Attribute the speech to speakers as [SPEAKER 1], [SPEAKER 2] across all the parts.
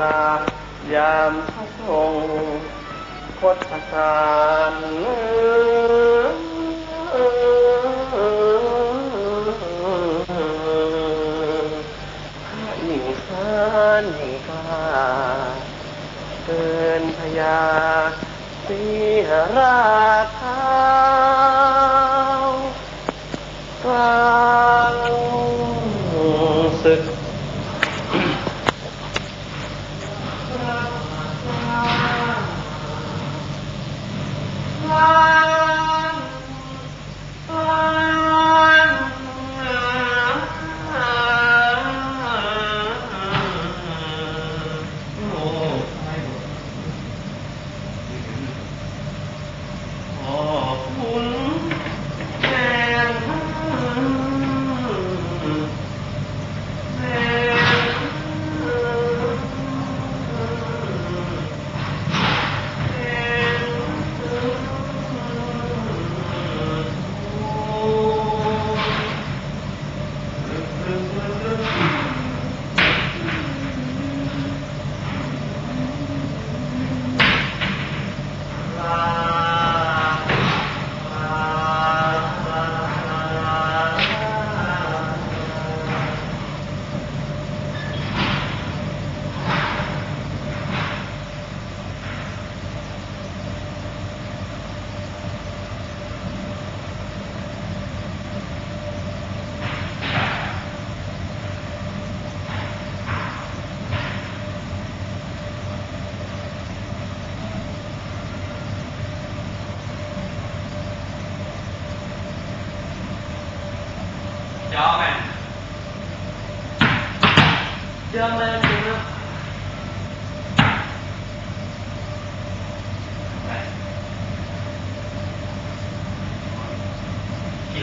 [SPEAKER 1] ตายามพระทรงคดสารพระหญิงสานหญิงกาเกินพยาสีราชา ข Thank you.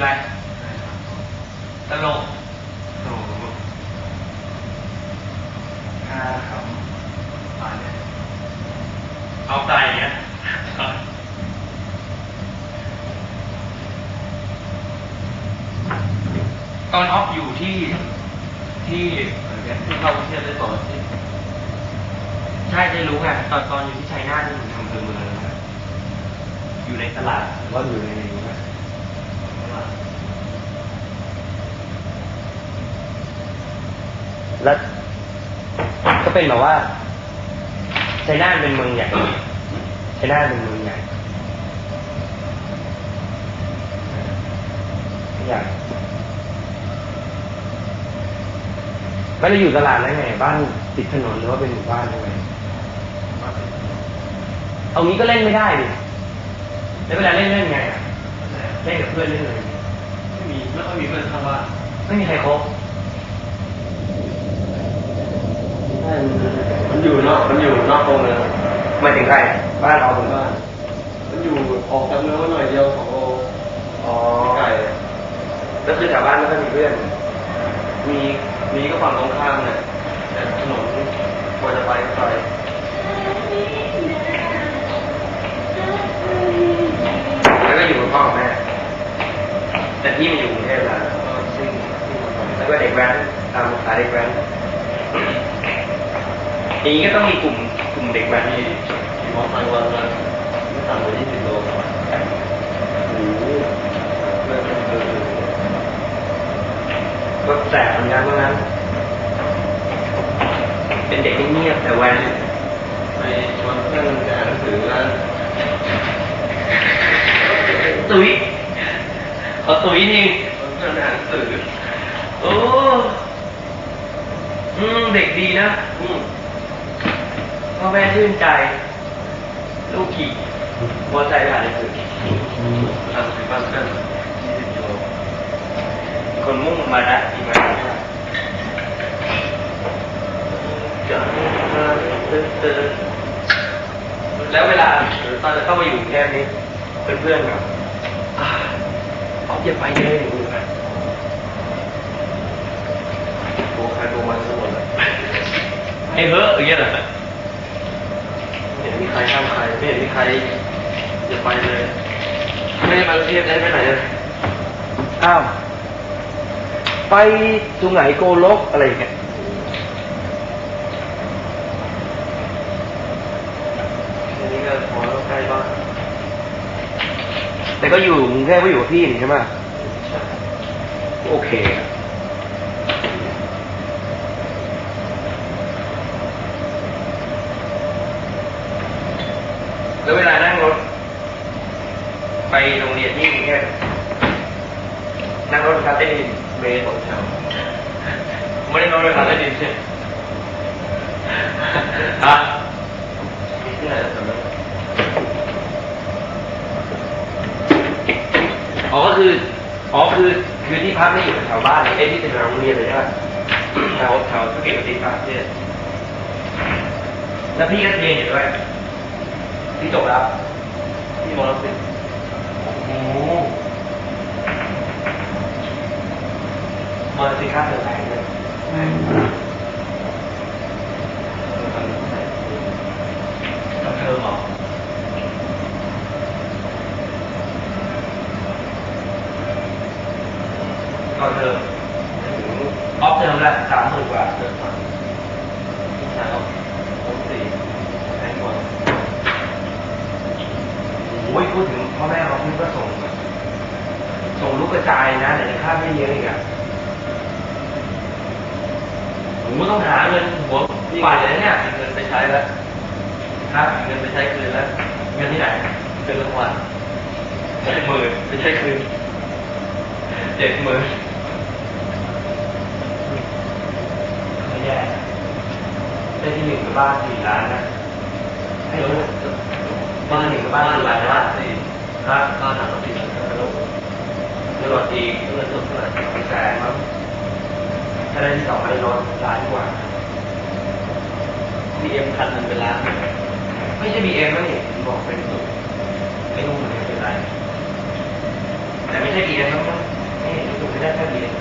[SPEAKER 1] กี่ไร ตลกโอ้โหห้าคำมาเนี่ยเอาใจเนี้ยตอนออฟอยู่ที่ที่ที่เข้ากรุงเทพได้ต่อนที่ใช่ได้รู้ไงตอนตอนอยู่ที่ชัยนาทที่อยู่ในอำเภอเมืองนะอยู่ในตลาดหรือว่าอยู่ในนี้นะ แล้วก็เป็นแบบว่าชัยนาทเป็นเมืองใหญ่ชัยนาทเป็นเมืองใหญ่ใหญ่ไม่ได้อยู่ตลาดแล้วไง บ้านติดถนนหรือว่าเป็นหมู่บ้านยังไงเอางี้ก็เล่นไม่ได้ดิแล้วเวลาเล่นเล่นไงอะเล่นกับเพื่อนเล่นเลย
[SPEAKER 2] ไม่มีไม่ค่อยมีเพื่อนข้างบ้าน
[SPEAKER 1] ไม่มีใครคบ
[SPEAKER 2] มันอยู่นอกมันอยู่นอกโรงเมือง
[SPEAKER 1] หมายถึงใคร บ้านเราถึงบ้าน
[SPEAKER 2] มันอยู่ออกจากเมืองมาหน่อยเดียวของโล
[SPEAKER 1] อ๋อ
[SPEAKER 2] ไกล
[SPEAKER 1] แล้วคือแถวบ้านไม่ค่อยมีเพื่อน
[SPEAKER 2] มีมีก็ฝั่งตรงข้ามเนี่ยแต่ถนนกว่าจะไปไกล
[SPEAKER 1] แล้วก็อยู่กับพ่อกับแม่ แต่พี่มาอยู่กรุงเทพแล้ว
[SPEAKER 2] ก็ซิ่งซิ่งมาก่อน
[SPEAKER 1] แล้วก็เด็กแว้นตามสายเด็กแว้น อย่างนี้ก็ต้องมีกลุ่มกลุ่มเด็กแว้น
[SPEAKER 2] ที่ขี่มอเตอร์ไซค์วันละไม่ต่ำกว่า20โล
[SPEAKER 1] โอ้โห
[SPEAKER 2] เพื่อนเป็นเพื่อ
[SPEAKER 1] ก็แสบเหมือนกันเพราะงั้น เป็นเด็กที่เงียบแต่แวน
[SPEAKER 2] ไปชวนเพื่อนอ่านหนังสือแล้ว
[SPEAKER 1] ตุ้ยเขาตุ้ยนี่
[SPEAKER 2] เพื่อนอ่านหนังสือ
[SPEAKER 1] โอ้อืมเด็กดีนะ แม่ชื่นใจ ลูกขี่มอเตอร์ไซค์ผ่านหนังสือ
[SPEAKER 2] อ่านหนังสือบ้านเพื่อน20โล
[SPEAKER 1] คนมุ่งมานะอีกมาเจอแล้วเวลาตอนจะเข้ามาอยู่กรุงเทพนี้เพื่อนๆแบบเอาอย่าไปเลยอย่างนี้นะ
[SPEAKER 2] โบใครโบมันทั้งหมดเลย
[SPEAKER 1] ให้เฮ้อะอย่างเงี้ยเหรอ
[SPEAKER 2] ใครข้ามใครไม่เห็นมีใครอย่าไปเลย ไม่ได้มาเที่เทได้ไปไหนเลย
[SPEAKER 1] อ้าวไปตรงไหนโกโลกอะไรอย่างเงี้ยแต่
[SPEAKER 3] ก็อยู่กรุงเทพก็อยู่กับพี่นี่ใช่ไหมโอเค
[SPEAKER 1] ต้ดินเมย์สองแถวไม่ได้นอนรถคาใต้ดินใช่ฮะไม่เชื่อแต่ไม่อ๋อก็คืออ๋อคือคือที่พักไม่อยู่แถวบ้านไอ้ที่เป็นโรงเรียนเลยใช่ไหมแถวแถวธุรกิจปฏิภาณเนี่ยแล้วพี่ก็เรียนอยู่ด้วยพี่จบแล้ว
[SPEAKER 2] ที่มอลสิ
[SPEAKER 1] โอ้โห มาสิค่าเทอมแพงเลยกับเทอมเหรอก็เทอมออฟเทอมละสามหมื่นกว่า
[SPEAKER 2] เดือนสามที่ชายเอาผมสี่แพงกว่า
[SPEAKER 1] โอ้ยพูดถึงพ่อแม่เราพี่ก็ส่งแบบส่งลูกกระจายนะแต่ในค่าไม่เยอะอีกอะผมก็ต้องหา เงินหัวป่าดเลยเนี่ย
[SPEAKER 2] เงินไปใช้แล้ว
[SPEAKER 1] ฮะ
[SPEAKER 2] เงินไปใช้คืนแล้ว
[SPEAKER 1] เงินที่ไหน
[SPEAKER 2] เกินรางวัล
[SPEAKER 1] เจ็ดหมื่น
[SPEAKER 2] ไปใช้คืน
[SPEAKER 1] เจ็ดหมื่นไม่แย่ได้ที่หนึ่งกับบ้านสี่ล้านนะให้รู้บ้านหนึ่งกับบ้านสี่
[SPEAKER 2] หลา
[SPEAKER 1] ล้ายน
[SPEAKER 2] ล้านสี่
[SPEAKER 1] ฮะ
[SPEAKER 2] บ้านหลังละสี่ล้านแล้ว
[SPEAKER 1] เงินหลดอีก
[SPEAKER 2] เงินสดเท่าไหร่
[SPEAKER 1] สองแสนมั้งถ้าได้ที่สองไม่ได้ลดล้านกว่า
[SPEAKER 2] มีเอ็มคันหนึ่งเป็นล้าน
[SPEAKER 1] ไม่ใช่บีเอ็มนะนี่ผมบอกเป็นสูตรไม่รู้เหมือนกันเป็นไรแต่ไม่ใช่บีเอ็มนะนี่สูตรไม่ได้แค่บีเอ็ม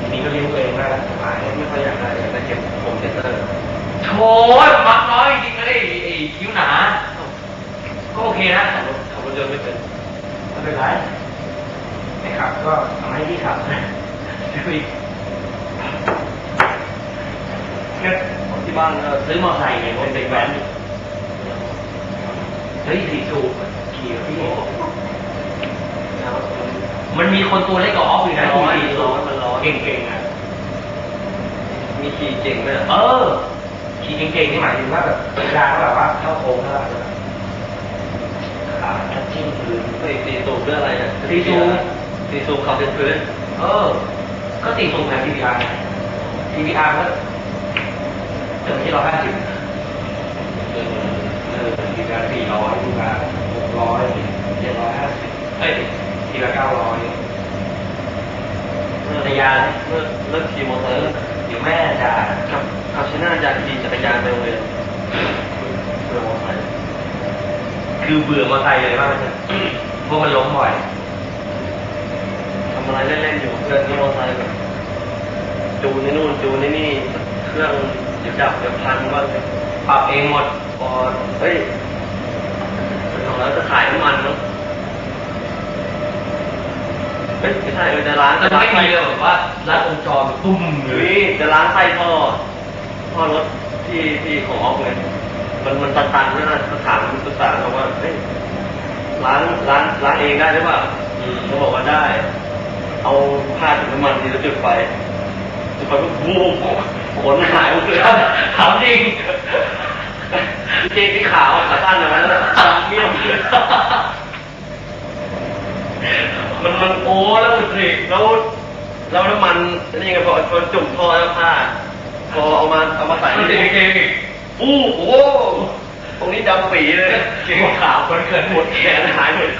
[SPEAKER 1] ทีนี้ก็เลี้ยงตัวเองได้แล้วสบาย
[SPEAKER 2] ไม่ค่อยอยากได้อยากได้เก็บผมเซ็นเตอร์
[SPEAKER 1] โถ่มักน้อยจริงๆเลยไอ้คิ้วหนาก็โอเคนะ
[SPEAKER 2] ขับรถขับรถยนต์ไม่เป็น
[SPEAKER 1] ไม่เป็นไรไม่ขับก็ทำให้พี่ขับดูอีกก็
[SPEAKER 2] ที่บ้านก็
[SPEAKER 1] ซื้อมอเตอร์ไซค์ไงเป็นเด็กแว้นเฮ้ยสี่สูบขี่กับพี่มันมีคนตัวเล็กกว่าออฟอยู่นะ
[SPEAKER 2] ร้อน
[SPEAKER 1] ขี่สี่สู
[SPEAKER 2] ร้
[SPEAKER 1] บ
[SPEAKER 2] อนมันร้อน
[SPEAKER 1] เก่งๆอะ
[SPEAKER 2] มีขี่เก่งไหมอะ
[SPEAKER 1] เออขี่เก่งๆนี่หมายถึงว่าแบบเวลาเขาแบบว่าเข้าโค้งเท่าไหร่แบบขาทัชชิ่งพื้น
[SPEAKER 2] ไม่ตีสูบเรื่องอะไรอะ
[SPEAKER 1] ตีสูบ
[SPEAKER 2] ตีสูบขับเป็นพื้น
[SPEAKER 1] เออ ก็ตีสูงนะทีวีอาร์ทีวีอาร์ก็ เติมที่ร้อยห้าสิบ
[SPEAKER 2] เออ
[SPEAKER 1] ทีละสี่ร้อยทีละหกร้อยเจ็ดร้อยห้าสิบเอ้ยทีละเก้าร้อยจักรยาน
[SPEAKER 2] เลิกเลิกขี่มอเตอร์
[SPEAKER 1] เดี๋ยวแม่จะ
[SPEAKER 2] ขับขับชนะจากขี่จักรยานไปโรงเรียนเรือมอเตอร์
[SPEAKER 1] คือเบื่อมอเตอร์ไซค์เลยว่ามันจะเพราะมันล้มบ่อย
[SPEAKER 2] ทำอะไรเล่นๆอยู่เพื่อนที่มอเตอร์ไซค์แบบจูนนี่นู่นจูนนี่นี่เครื่อง ดี๋ยวดับเดี๋ยวพังก็
[SPEAKER 1] ปรับเองหมด
[SPEAKER 2] พอเฮ้ยเป็นของแล้วจะขายน้ำมันมั้งเฮ้ยไม่ใช่เออจะล้าง
[SPEAKER 1] แล้วไม่มีเลยแบบว่ารัดวงจรปุ้มเล
[SPEAKER 2] เฮ้
[SPEAKER 1] ย
[SPEAKER 2] ยจะล้างไส้ท่อท่อรถที่ที่ของออกเลยมันมันตันๆนั่นน่ะก็ถามปรึกษาเขาว่าเฮ้ยล้างล้างล้างเองได้หรือเปล่า
[SPEAKER 1] อืม
[SPEAKER 2] เขาบอกว่าได้ เอาผ้าจุดน้ำมันทีแล้วจุดไฟจุดไฟปุ๊บวูบ ขนหายหมดเลย
[SPEAKER 1] ถามจริง
[SPEAKER 2] เจสีขาวขาสั้นนะมันแล้วเมี่ยมมันมันโอ้แล้วอุดริแล้วแล้วน้ำมันนี่ไงพอพอจุ่มท่อแล้วผ้าพอเอามาเอามาใส่
[SPEAKER 1] มัน
[SPEAKER 2] นี่
[SPEAKER 1] เก่ง
[SPEAKER 2] อู้โอ้ตรงนี้ดำปีเลย
[SPEAKER 1] เก่งขาวคนเกิด
[SPEAKER 2] หมดแขนหายหมด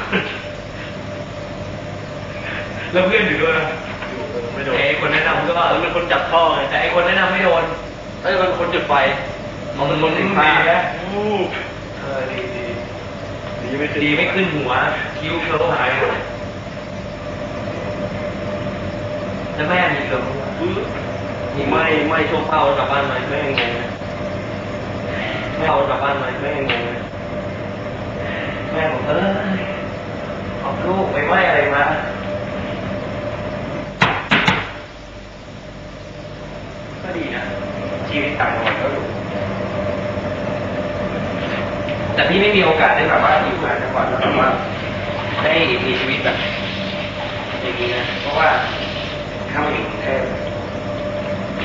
[SPEAKER 1] แล้วเพื่อนอยู่ด้วยนะ
[SPEAKER 2] ไม่ โดน
[SPEAKER 1] แต่ไอ้คนแนะนำก็
[SPEAKER 2] มันเป็นคนจับท่อไง
[SPEAKER 1] แต่ไอ้คนแนะนำไม่โดน
[SPEAKER 2] เอ้ยมันคนจุดไฟ
[SPEAKER 1] มันมันมันผ้า
[SPEAKER 2] นะอู้เออดีดีดีไม่ขึ้น
[SPEAKER 1] ดีไม่ขึ้นหัวคิ้วเคิร์ลหายหมดแล้วแม่มีเกลือมั้ง
[SPEAKER 2] อื้อไม่ไม่ช่วงเป้ากลับบ้านไหมแม่งงงนะไม่เอากลับบ้านไหมแม่งงงนะ
[SPEAKER 1] แม่บอกเออเอาลูกไปไหวอะไรมา ก็ดีนะชีวิตต่างจังหวัดก็ดูแต่พี่ไม่มีโอกาสได้แบบว่าอยู่ต่างจังหวัดแล้วแบบว่าได้มีชีวิตแบบอย่างนี้นะเพราะว่าเข้ามาอยู่กรุงเทพ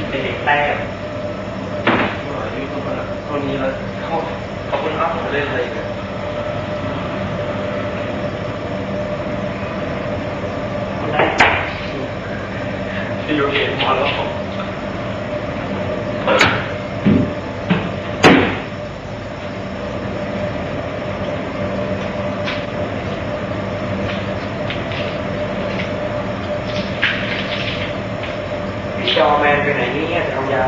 [SPEAKER 1] เป็นเด็กแต้มอายุประมาณเท่านี้แล้วเขาขอบคุณครับผมเล่นอะไรกันที่ยูเอ็นมาแล้วผม พี่จอแมนไปไหนเนี่ยจะเอายา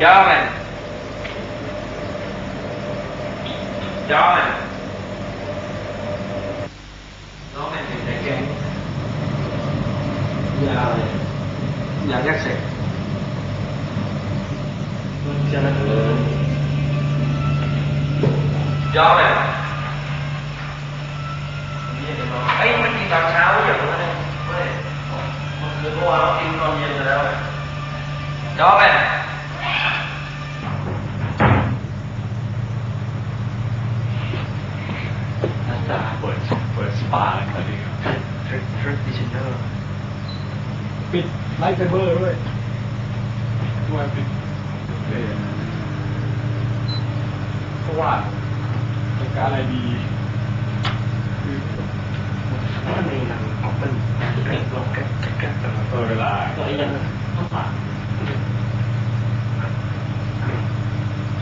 [SPEAKER 1] John. John. น้องแมนเป็นแก๊ง ยาเลยยาแยกเสร็จมันจะนั่นเลยยอมไหมเอ้ยมันกินตอนเช้าอย่างนั้นเลยไม่มันคือเมื่อวานเรากินตอนเย็นไปแล้วยอมไหม
[SPEAKER 4] น่าจะเปิดเปิดสปาตอนนี้
[SPEAKER 1] ทริปทริปดิจิทัล
[SPEAKER 4] ปิดไล ท์ไซเบอร์ด้วยด้วยปิดเพราะว่าต้องการอะไรดี คือ
[SPEAKER 1] มันมีหนังออกเป็นเกล็ดลงแก๊กแก๊กแก๊กตลอด
[SPEAKER 4] เวลา
[SPEAKER 1] ตัวยังต้องผ่าน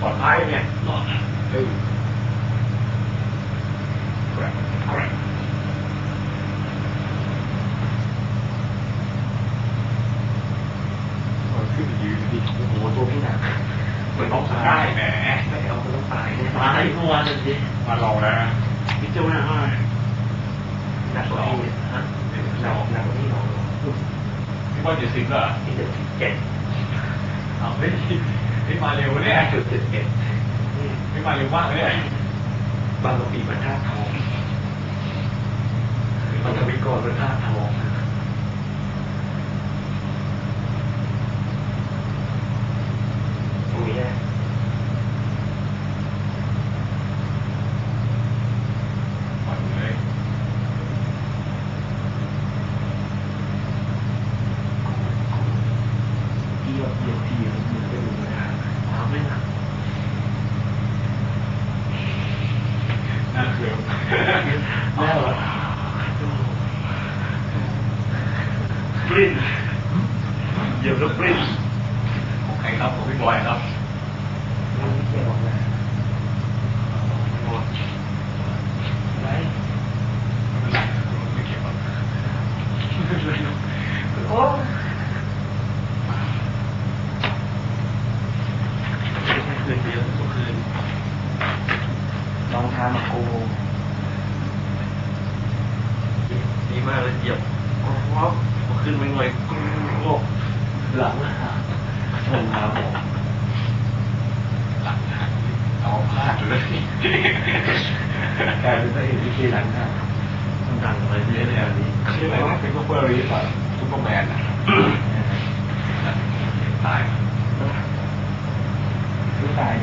[SPEAKER 4] ปลอดภัยเนี่ยหลอดเออแกรกแกรกเออขึ้นไปยืนดิ
[SPEAKER 1] โอ้โหตัวพี่หนัก
[SPEAKER 4] เหมือนต้องได้แหม
[SPEAKER 1] ไม่เอาคนต้องตายเมื่
[SPEAKER 2] อวานเลยสิ
[SPEAKER 4] มาลองแล้วนะ
[SPEAKER 2] พี่เจ้าหน้าให้
[SPEAKER 1] หนักกว่าพี่ฮะหนักหนักกว่าพี่น้อง
[SPEAKER 4] พี่บอลจะสิบเหรอ
[SPEAKER 1] พี่เจ็ดเจ็ด
[SPEAKER 4] เอาเฮ้ยนี่มาเร็วเนี่ย
[SPEAKER 1] จุดเจ็ดเจ็ด
[SPEAKER 4] นี่มาเร็วมากเลย
[SPEAKER 1] บางปิมันท่าทองบางกะปิก่อนมันท่าทองตรงนี้แหละ
[SPEAKER 4] ปล่อยเลย
[SPEAKER 1] พี่แบบเหยียบทีแล้วมันเป็นมือทางเท้าไม่หนัก
[SPEAKER 4] น่าเกลียด
[SPEAKER 1] แน่เหรอ
[SPEAKER 2] ปริ้นเหยียบแล้วปริ้น
[SPEAKER 4] ของใครครับของพี่บอยครับ
[SPEAKER 1] มันไม่เกี่ยวนะไร
[SPEAKER 4] ไม่เป็นไรไม่เกี่ยวกับ
[SPEAKER 1] โอ้คืนเดียวทุกคืนลองทามาโกดีมากเลยเหยียบโอ้โห ขึ้นไปหน่อยกลัวหลังหักหลังหัก
[SPEAKER 4] หลังหักเอาพลาดเลย
[SPEAKER 1] กลายเป็นพระเอกที่หลังหักดังเลยเนี่ยแนวนี้
[SPEAKER 4] ชื่ออะไรนะเป็นพวกเบอร์รี่ป่ะซุปเแมนนะ
[SPEAKER 1] ตายไม่ตาย